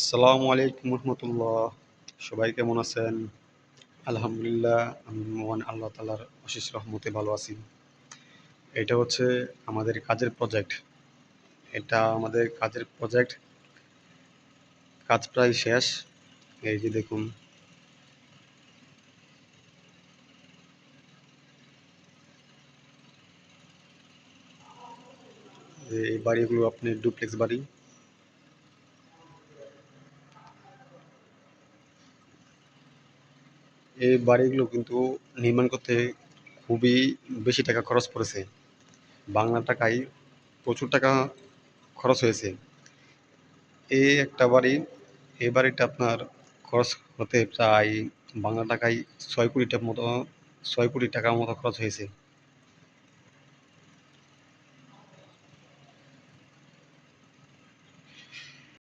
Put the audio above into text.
আসসালামু আলাইকুম রহমতুল্লাহ। সবাই কেমন আছেন? আলহামদুলিল্লাহ, আমি মহান আল্লাহ তালার অশেষ রহমতে ভালো আছি। এটা হচ্ছে আমাদের কাজের প্রজেক্ট এটা আমাদের কাজের প্রজেক্ট কাজ প্রায় শেষ। এই যে দেখুন। এই বাড়িগুলো আপনি ডুপ্লেক্স বাড়ি। এই বাড়িগুলো কিন্তু নির্মাণ করতে খুবই বেশি টাকা খরচ পড়েছে। বাংলা টাকায় প্রচুর টাকা খরচ হয়েছে। এই একটা বাড়ি এই বাড়িটা আপনার খরচ হতে প্রায় বাংলা টাকায় ছয় কোটি টাকার মতো, ছয় কোটি টাকার মতো খরচ হয়েছে।